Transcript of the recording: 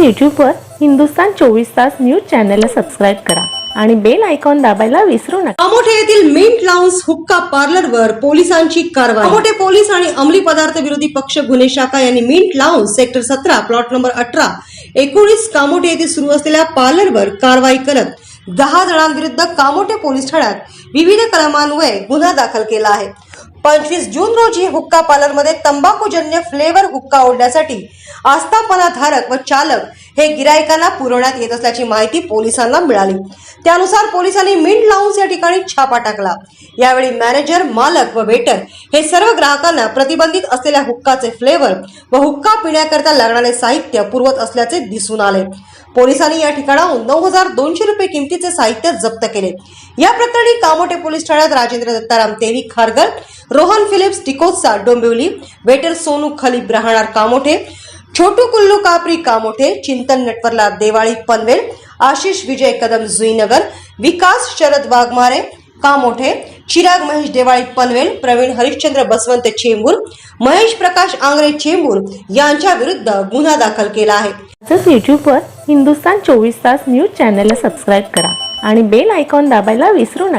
तसंच यूट्यूबवर हिंदुस्तान चोवीस तास न्यूज चॅनलला सबस्क्राईब करा आणि बेल आयकॉन दाबायला विसरू नका. अमोठे येथील मिंट लाउन्स हुक्का पार्लरवर पोलिसांची कारवाई. अमोठे पोलीस आणि अंमली पदार्थ विरोधी पक्ष गुन्हे शाखा यांनी मिंट लाउन्स सेक्टर सतरा प्लॉट नंबर अठरा एकोणीस कामोठे येथे सुरू असलेल्या पार्लरवर कारवाई करत दहा जणांविरुद्ध कामोठे पोलीस ठाण्यात विविध कलमान्वये गुन्हा दाखल केला आहे. पंचवीस जून रोजी हुक्का पार्लरमध्ये तंबाखूजन्य फ्लेवर हुक्का ओढण्यासाठी आस्थापना धारक व चालक हे गिरायकांना पुरवण्यात येत असल्याची माहिती पोलिसांना मिळाली. त्यानुसार पोलिसांनी मिंट लावून या ठिकाणी छापा टाकला. यावेळी मॅनेजर मालक व वेटर हे सर्व ग्राहकांना प्रतिबंधित असलेल्या हुक्काचे फ्लेवर व हुक्का पिण्याकरता लागणारे साहित्य पुरवत असल्याचे दिसून आले. पोलिसांनी या ठिकाणाहून नऊ हजार दोनशे रुपये किमतीचे साहित्य जप्त केले. या प्रकरणी कामोठे पोलीस ठाण्यात राजेंद्र दत्ताराम तेली खारगर रोहन फिलिप्स टिकोत्सा डोंबिवली वेटर सोनू खलीब राहणार कामोठे छोटू कुल्लू कापरी कामोठे चिंतन नटवरला देवाळी पनवेल आशिष विजय कदम जुईनगर विकास शरद वाघमारे कामोठे चिराग महेश देवाळी पनवेल प्रवीण हरिश्चंद्र बसवंत चेंबूर महेश प्रकाश आंग्रे चेंबूर यांच्या विरुद्ध गुन्हा दाखल केला आहे. तसंच यूट्यूबवर हिंदुस्तान चोवीस तास न्यूज चॅनलला सबस्क्राईब करा आणि बेल आयकॉन दाबायला विसरू नका.